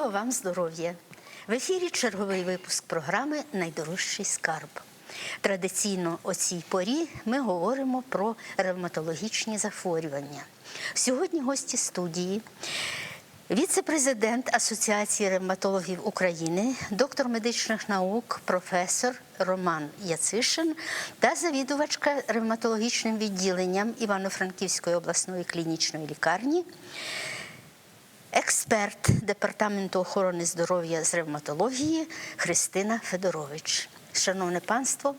Доброго вам здоров'я! В ефірі черговий випуск програми Найдорожчий скарб. Традиційно о цій порі ми говоримо про ревматологічні захворювання. Сьогодні гості студії. Віце-президент Асоціації ревматологів України, доктор медичних наук, професор Роман Яцишин та завідувачка ревматологічним відділенням Івано-Франківської обласної клінічної лікарні Експерт департаменту охорони здоров'я з ревматології Христина Федорович. Шановне панство,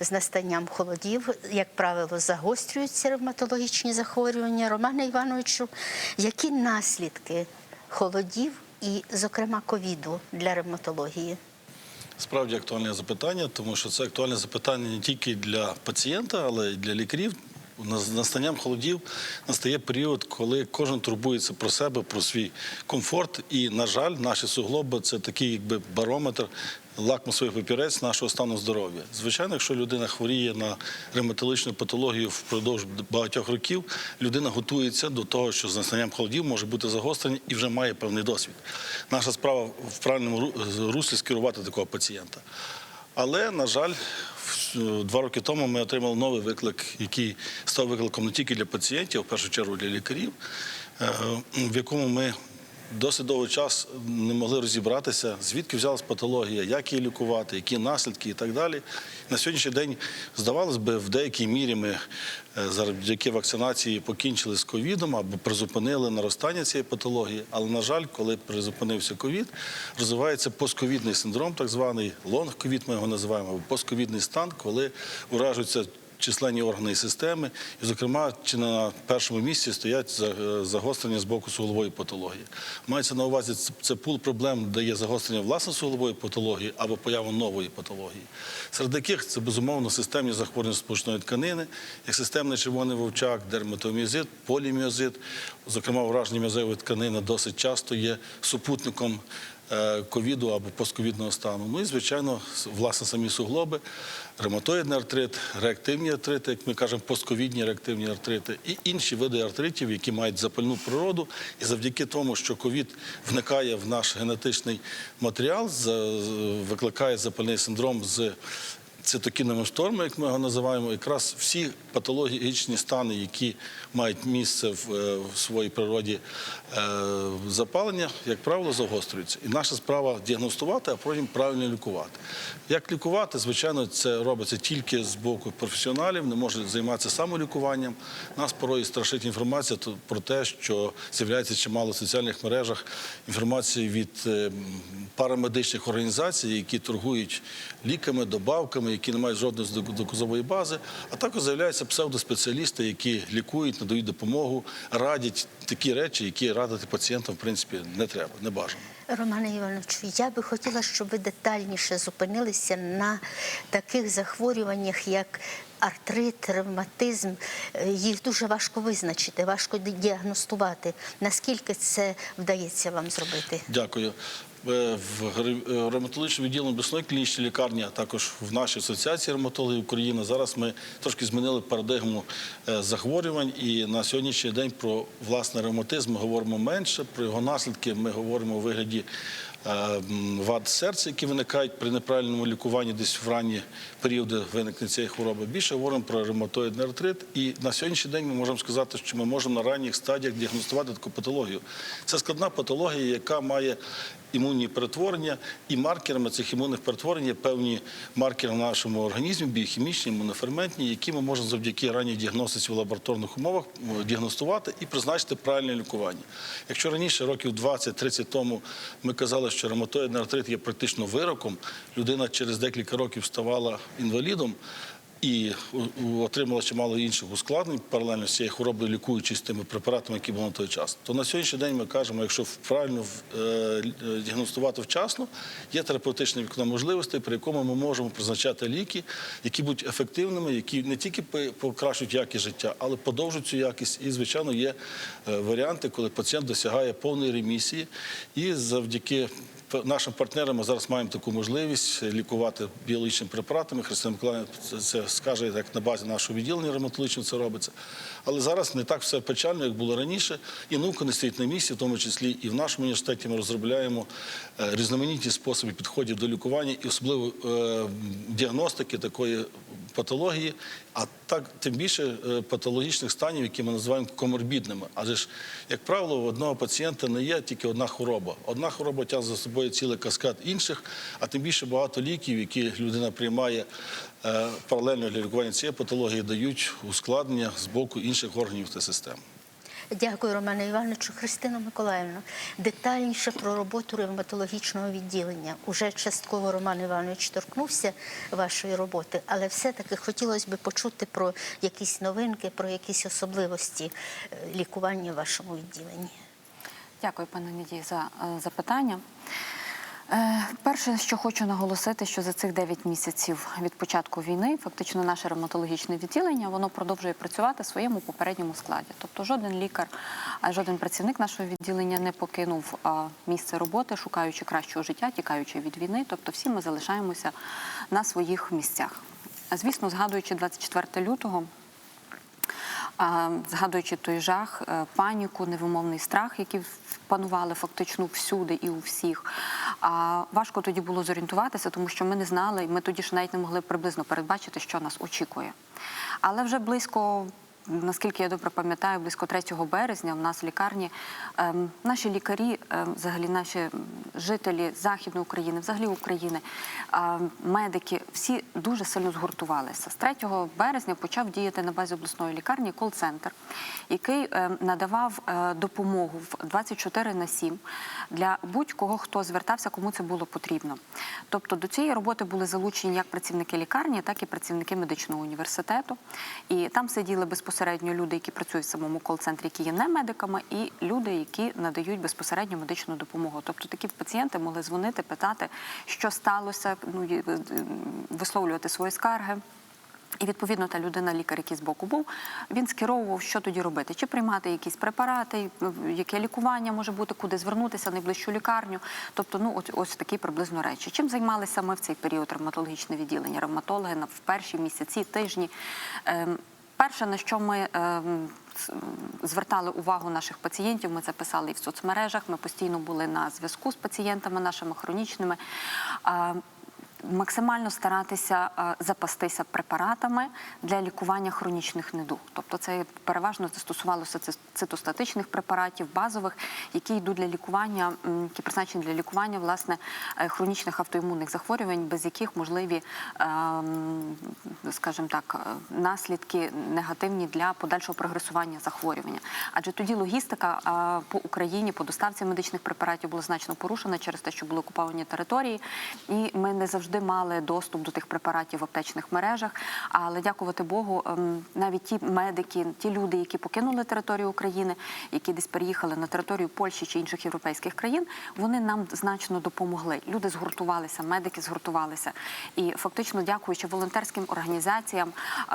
з настанням холодів, як правило, загострюються ревматологічні захворювання. Романе Івановичу, які наслідки холодів і, зокрема, ковіду для ревматології? Справді актуальне запитання, тому що це актуальне запитання не тільки для пацієнта, але й для лікарів. З настанням холодів настає період, коли кожен турбується про себе, про свій комфорт. І, на жаль, наші суглоби це такий якби барометр, лакмусовий папірець нашого стану здоров'я. Звичайно, якщо людина хворіє на ревматологічну патологію впродовж багатьох років, людина готується до того, що з настанням холодів може бути загострення і вже має певний досвід. Наша справа в правильному ру- руслі скерувати такого пацієнта. Але, на жаль, два роки тому ми отримали новий виклик, який став викликом не тільки для пацієнтів, в першу чергу для лікарів, е, в якому ми досить довгий час не могли розібратися, звідки взялась патологія, як її лікувати, які наслідки і так далі. На сьогоднішній день, здавалось би, в деякій мірі ми е, завдяки вакцинації покінчили з ковідом або призупинили наростання цієї патології. Але, на жаль, коли призупинився ковід, розвивається постковідний синдром, так званий лонг-ковід, ми його називаємо, або постковідний стан, коли уражуються численні органи і системи, і, зокрема, чи на першому місці стоять е, загострення з боку суглової патології. Мається на увазі це- пул проблем, де є загострення власне суглової патології або поява нової патології, серед яких це безумовно системні захворювання сполучної тканини, як системний червоний вовчак, дерматоміозит, поліміозит, зокрема, враження м'язової тканини досить часто є супутником ковіду або постковідного стану. Ну і, звичайно, власне самі суглоби, ревматоїдний артрит, реактивні артрити, як ми кажемо, постковідні реактивні артрити, і інші види артритів, які мають запальну природу. І завдяки тому, що ковід вникає в наш генетичний матеріал, викликає запальний синдром з цитокіновим штормом, як ми його називаємо, якраз всі патологічні стани, які мають місце в, е, в своїй природі е, запалення, як правило, загострюються. І наша справа діагностувати, а потім правильно лікувати. Як лікувати, звичайно, це робиться тільки з боку професіоналів, не може займатися самолікуванням. Нас порою страшить інформація про те, що з'являється чимало в соціальних мережах інформації від е, парамедичних організацій, які торгують ліками, добавками, які не мають жодної док- доказової бази. А також з'являються псевдоспеціалісти, які лікують, надають допомогу, радять такі речі, які радити пацієнтам, в принципі, не треба, не бажано. Романе Івановичу, я би хотіла, щоб ви детальніше зупинилися на таких захворюваннях, як артрит, ревматизм. Їх дуже важко визначити, важко діагностувати. Наскільки це вдається вам зробити? Дякую. Е, В е, ревматологічному відділенні обласної клінічної лікарні, а також в нашій асоціації ревматологів України. Зараз ми трошки змінили парадигму е, захворювань, і на сьогоднішній день про власне ревматизм ми говоримо менше. Про його наслідки ми говоримо у вигляді вад серця, які виникають при неправильному лікуванні десь в ранні періоди виникнення цієї хвороби. Більше говоримо про ревматоїдний артрит. І на сьогоднішній день ми можемо сказати, що ми можемо на ранніх стадіях діагностувати таку патологію. Це складна патологія, яка має імунні перетворення, і маркерами цих імунних перетворень є певні маркери в нашому організмі, біохімічні, імуноферментні, які ми можемо завдяки ранній діагностиці в лабораторних умовах е, діагностувати і призначити правильне лікування. Якщо раніше, років 20-30 тому, ми казали, що ревматоїдний артрит є практично вироком, людина через декілька років ставала інвалідом. І у- отримала чимало інших ускладнень паралельно з цією хворобою, лікуючись тими препаратами, які були на той час. То на сьогоднішній день ми кажемо, якщо правильно е, е, діагностувати вчасно, є терапевтичне вікно можливостей, при якому ми можемо призначати ліки, які будуть ефективними, які не тільки покращують якість життя, але подовжують цю якість. І, звичайно, є е, варіанти, коли пацієнт досягає повної ремісії і завдяки нашим партнерам ми зараз маємо таку можливість лікувати біологічними препаратами. Христина Миколаївна це, це скаже, як на базі нашого відділення ревматологічного це робиться. Але зараз не так все печально, як було раніше. І наука не стоїть на місці, в тому числі і в нашому університеті ми розробляємо е, різноманітні способи підходів до лікування і особливо е, діагностики такої патології, а так тим більше е, патологічних станів, які ми називаємо коморбідними. Адже ж, як правило, у одного пацієнта не є тільки одна хвороба. Одна хвороба тягне за собою цілий каскад інших, а тим більше багато ліків, які людина приймає е, паралельно для лікування цієї патології, дають ускладнення з боку інших органів та систем. Дякую, Романе Івановичу. Христина Миколаївна. Детальніше про роботу ревматологічного відділення. Уже частково Роман Іванович торкнувся вашої роботи, але все-таки хотілося б почути про якісь новинки, про якісь особливості е, лікування в вашому відділенні. Дякую, пане Надії, за е, запитання. Е, Перше, що хочу наголосити, що за цих 9 місяців від початку війни фактично наше ревматологічне відділення воно продовжує працювати в своєму попередньому складі. Тобто жоден лікар, жоден працівник нашого відділення не покинув місце роботи, шукаючи кращого життя, тікаючи від війни. Тобто всі ми залишаємося на своїх місцях. Звісно, згадуючи 24 лютого, згадуючи той жах, е, паніку, невимовний страх, які панували фактично всюди і у всіх. А важко тоді було зорієнтуватися, тому що ми не знали, і ми тоді ж навіть не могли приблизно передбачити, що нас очікує. Але вже близько. Наскільки я добре пам'ятаю, близько 3 березня в нас в лікарні ем, наші лікарі, ем, взагалі наші жителі Західної України, взагалі України, ем, медики, всі дуже сильно згуртувалися. З 3 березня почав діяти на базі обласної лікарні кол-центр, який надавав е, допомогу в 24 на 7 для будь-кого, хто звертався, кому це було потрібно. Тобто до цієї роботи були залучені як працівники лікарні, так і працівники медичного університету. І там сиділи безпосередньо люди, які працюють в самому кол-центрі, які є не медиками, і люди, які надають безпосередньо медичну допомогу. Тобто такі пацієнти могли дзвонити, питати, що сталося, ну е, висловлювати свої скарги. І відповідно та людина, лікар, який з боку був, він скеровував, що тоді робити, чи приймати якісь препарати, яке лікування може бути, куди звернутися, найближчу лікарню. Тобто, ну ось, ось такі приблизно речі. Чим займалися ми в цей період ревматологічне відділення? Ревматологи на в перші місяці, тижні. Ем, Перше, на що ми ем, звертали увагу наших пацієнтів, ми це писали і в соцмережах. Ми постійно були на зв'язку з пацієнтами нашими хронічними. Максимально старатися е, запастися препаратами для лікування хронічних недуг. Тобто, це переважно стосувалося цитостатичних препаратів, базових, які йдуть для лікування, які призначені для лікування власне е, хронічних автоімунних захворювань, без яких можливі, ем, скажімо так, е, наслідки негативні для подальшого прогресування захворювання. Адже тоді логістика по Україні по доставці медичних препаратів була значно порушена через те, що були окуповані території, і ми не завжди мали доступ до тих препаратів в аптечних мережах. Але дякувати Богу, ем, навіть ті медики, ті люди, які покинули територію України, які десь переїхали на територію Польщі чи інших європейських країн, вони нам значно допомогли. Люди згуртувалися, медики згуртувалися. І фактично, дякуючи волонтерським організаціям,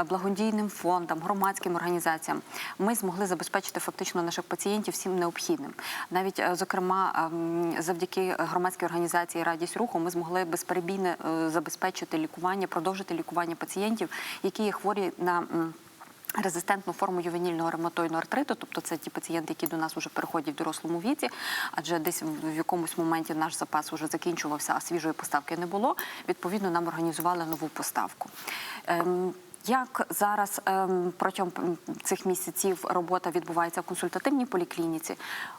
благодійним фондам, громадським організаціям, ми змогли забезпечити фактично наших пацієнтів всім необхідним. Навіть е, зокрема, ем, завдяки громадській організації Радість руху ми змогли безперебійне е, забезпечити лікування, продовжити лікування пацієнтів, які є хворі на. Резистентну форму ювенільного ревматоїдного артриту, тобто це ті пацієнти, які до нас вже переходять в дорослому віці, адже десь в якомусь моменті наш запас вже закінчувався, а свіжої поставки не було. Відповідно, нам організували нову поставку. Як зараз ем, протягом цих місяців робота відбувається в консультативній поліклініці?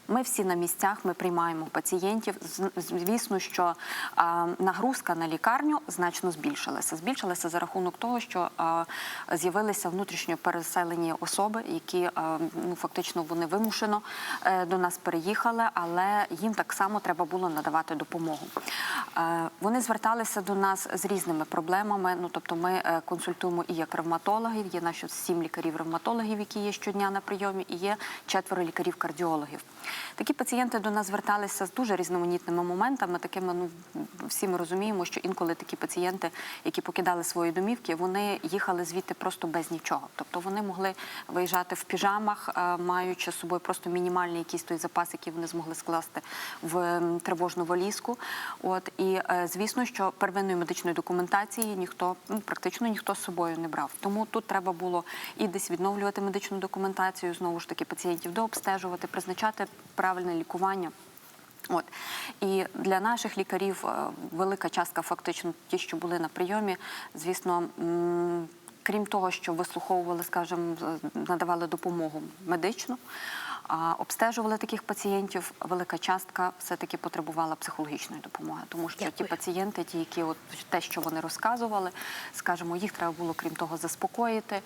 Ми всі на місцях, ми приймаємо пацієнтів. Звісно, що а, нагрузка на лікарню значно збільшилася. Збільшилася за рахунок того, що а, з'явилися внутрішньо переселені особи, які а, ну фактично вони вимушено е, до нас переїхали, але їм так само треба було надавати допомогу. Е, Вони зверталися до нас з різними проблемами. Ну тобто, ми е, консультуємо і як ревматологів, є наші сім лікарів-ревматологів, які є щодня на прийомі, і є четверо лікарів-кардіологів. Такі пацієнти до нас зверталися з дуже різноманітними моментами. Такими, ну всі ми розуміємо, що інколи такі пацієнти, які покидали свої домівки, вони їхали звідти просто без нічого. Тобто вони могли виїжджати в піжамах, е, маючи з собою просто мінімальний якийсь той запас, який вони змогли скласти в тривожну валізку. От і е, звісно, що первинної медичної документації ніхто ну, практично ніхто з собою не брав. Тому тут треба було і десь відновлювати медичну документацію, знову ж таки пацієнтів дообстежувати, призначати правильне лікування. От і для наших лікарів е, велика частка, фактично, ті, що були на прийомі, звісно. Крім того, що вислуховували, скажімо, надавали допомогу медичну, обстежували таких пацієнтів, велика частка все-таки потребувала психологічної допомоги, тому що ті пацієнти, ті, які от те, що вони розказували, скажімо, їх треба було крім того заспокоїти,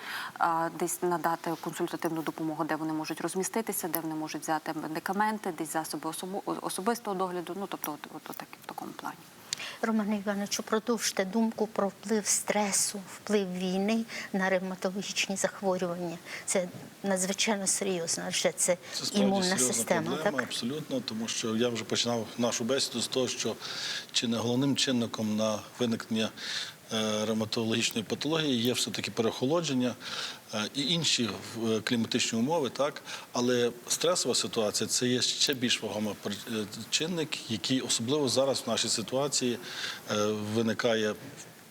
десь надати консультативну допомогу, де вони можуть розміститися, де вони можуть взяти медикаменти, десь засоби особу- особистого догляду. Ну тобто, от, от, от так- в такому плані. Романе Івановичу, продовжте думку про вплив стресу, вплив війни на ревматологічні захворювання. Це надзвичайно серйозно, адже це, Це імунна система. проблема, Так? абсолютно, тому що я вже починав нашу бесіду з того, що чи не головним чинником на виникнення ревматологічної патології є все-таки переохолодження е, і інші е, кліматичні умови, так. Але стресова ситуація це є ще більш вагомий е, чинник, який особливо зараз в нашій ситуації виникає виникає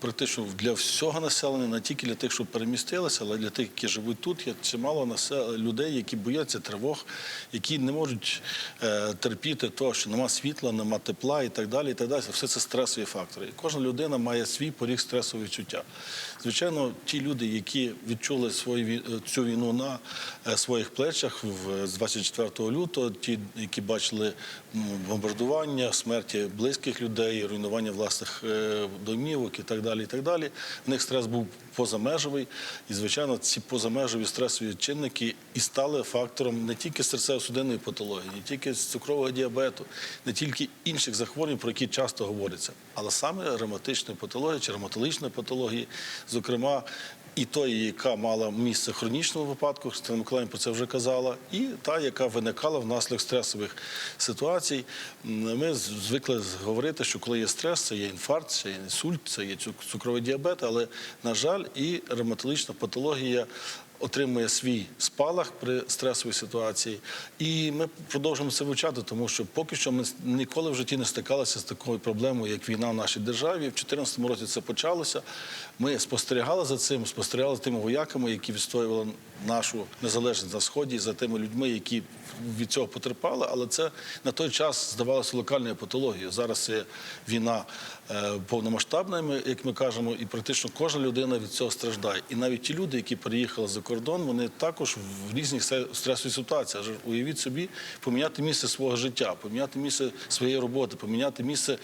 практично для всього населення, не тільки для тих, що перемістилися, але для тих, які живуть тут. Є чимало насел- людей, які бояться тривог, які не можуть е, терпіти того, що нема світла, нема тепла і так далі. І так далі. Все це стресові фактори. І кожна людина має свій поріг стресового відчуття. Звичайно, ті люди, які відчули свою е, цю війну на е, своїх плечах в з 24 лютого, ті, які бачили бомбардування, смерті близьких людей, руйнування власних е, домівок і так далі. І так далі. В них стрес був позамежовий, і звичайно, ці позамежові стресові чинники і стали фактором не тільки серцево-судинної патології, не тільки цукрового діабету, не тільки інших захворювань, про які часто говориться, але саме ревматичної патології чи ревматологічної патології, зокрема. І тої, яка мала місце в хронічному випадку, Христина Миколаївна про це вже казала, і та, яка виникала внаслідок стресових ситуацій. Ми звикли говорити, що коли є стрес, це є інфаркт, це є інсульт, це є цук- цукровий діабет, але, на жаль, і ревматологічна патологія отримує свій спалах при стресовій ситуації. І ми продовжуємо це вивчати, тому що поки що ми ніколи в житті не стикалися з такою проблемою, як війна в нашій державі. В 2014 році це почалося. Ми спостерігали за цим, спостерігали за тими вояками, які відстоювали нашу незалежність на сході, за тими людьми, які від цього потерпали. Але це на той час здавалося локальною патологією. Зараз це війна е, повномасштабна, як ми кажемо, і практично кожна людина від цього страждає. І навіть ті люди, які переїхали за кордон, вони також в різних стресових ситуаціях. Уявіть собі, поміняти місце свого життя, поміняти місце своєї роботи, поміняти місце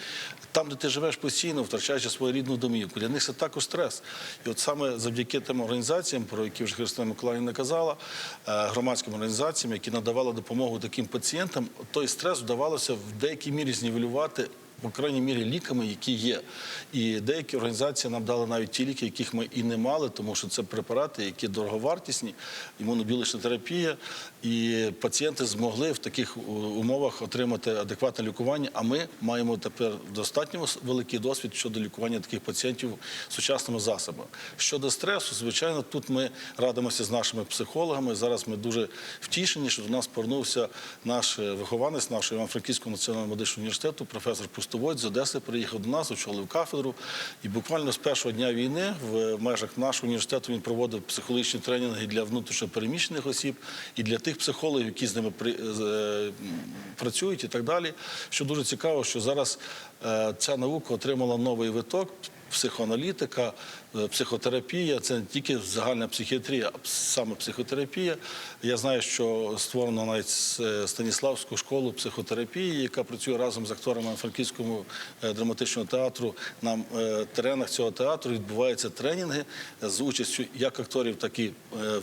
там, де ти живеш постійно, втрачаючи свою рідну домівку. Для них це також стрес. І от саме завдяки тим організаціям, про які вже Христина Миколаївна казала, е, громадським організаціям, які надавали допомогу таким пацієнтам, той стрес вдавалося в деякій мірі знівелювати. По крайній мірі ліками, які є, і деякі організації нам дали навіть ті ліки, яких ми і не мали, тому що це препарати, які дороговартісні, імунобілична терапія, і пацієнти змогли в таких умовах отримати адекватне лікування. А ми маємо тепер достатньо великий досвід щодо лікування таких пацієнтів сучасними засобами. Щодо стресу, звичайно, тут ми радимося з нашими психологами. Зараз ми дуже втішені, що до нас повернувся наш е, вихованець нашого Івано-Франківського національного медичного університету, професор Пустовойт з Одеси, приїхав до нас, очолив кафедру. І буквально з першого дня війни в межах нашого університету він проводив психологічні тренінги для внутрішньопереміщених осіб і для тих психологів, які з ними при- е, працюють і так далі. Що дуже цікаво, що зараз е, ця наука отримала новий виток. Психоаналітика, е, психотерапія це не тільки загальна психіатрія, а саме психотерапія. Я знаю, що створено навіть е, Станіславську школу психотерапії, яка працює разом з акторами Франківського е, драматичного театру. На теренах цього театру відбуваються тренінги з участю як акторів, так і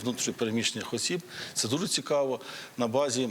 внутрішньопереміщених осіб. Це дуже цікаво на базі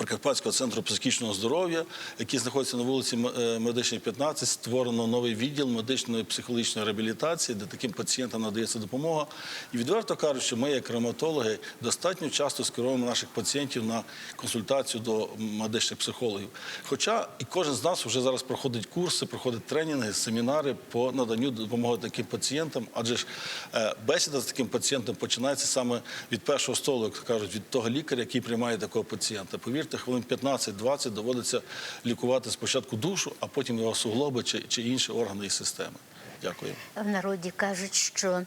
Прикарпатського центру психічного здоров'я, який знаходиться на вулиці е, Медичній 15, створено новий відділ медичної психологічної реабілітації, де таким пацієнтам надається допомога. І відверто кажучи, ми, як ревматологи, достатньо часто скеруємо наших пацієнтів на консультацію до медичних психологів. Хоча і кожен з нас вже зараз проходить курси, проходить тренінги, семінари по наданню допомоги таким пацієнтам, адже ж е, бесіда з таким пацієнтом починається саме від першого столу, як кажуть, від того лікаря, який приймає такого пацієнта. Повірте, хвилин 15-20 доводиться лікувати спочатку душу, а потім його суглоби чи, чи інші органи і системи. Дякую. В народі кажуть, що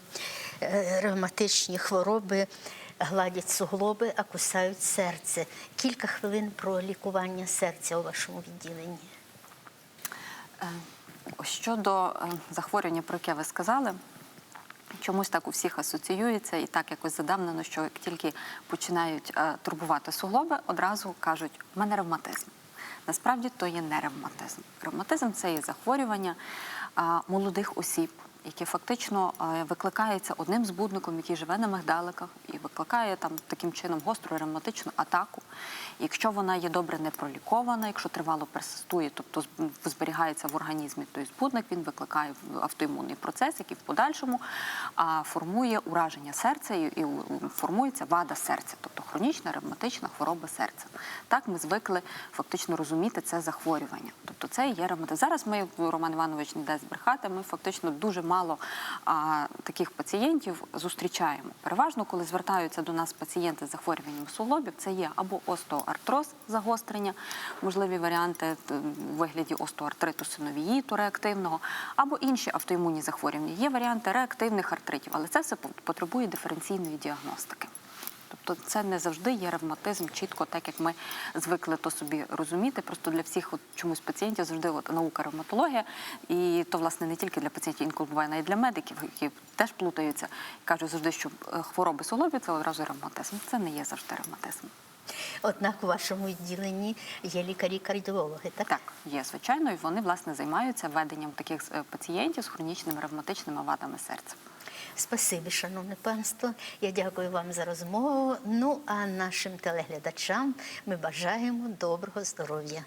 е, ревматичні хвороби гладять суглоби, а кусають серце. Кілька хвилин про лікування серця у вашому відділенні. Е, Щодо е, захворювання, про яке ви сказали, чомусь так у всіх асоціюється і так якось задавнено, що як тільки починають е, турбувати суглоби, одразу кажуть, в мене ревматизм. Насправді то є не ревматизм. Ревматизм це є захворювання а, молодих осіб, яке фактично е, викликається одним збудником, який живе на мигдаликах, і викликає там таким чином гостру ревматичну атаку. Якщо вона є добре не пролікована, якщо тривало персистує, тобто зберігається в організмі той збудник, він викликає автоімунний процес, який в подальшому формує ураження серця і, формується вада серця, тобто хронічна ревматична хвороба серця. Так ми звикли фактично розуміти це захворювання. Тобто це є ревматизм. Зараз ми, Роман Іванович, не дасть збрехати, ми фактично дуже мало а, таких пацієнтів зустрічаємо. Переважно, коли звертаються до нас пацієнти з захворюванням суглобів, це є або остеоартроз загострення, можливі варіанти у вигляді остеоартриту синовіїту реактивного, або інші автоімунні захворювання. Є варіанти реактивних артритів, але це все потребує диференційної діагностики. Тобто це не завжди є ревматизм чітко, так як ми звикли то собі розуміти. Просто для всіх от чомусь пацієнтів завжди от наука ревматологія, і то власне не тільки для пацієнтів, інколи буває навіть для медиків, які теж плутаються і кажуть завжди, що е, хвороби суглобів – це одразу ревматизм. Це не є завжди ревматизм. Однак у вашому відділенні є лікарі-кардіологи, так? Так, є звичайно, і вони власне займаються веденням таких е, пацієнтів з хронічними ревматичними вадами серця. Спасибі, шановне панство. Я дякую вам за розмову. Ну а нашим телеглядачам ми бажаємо доброго здоров'я.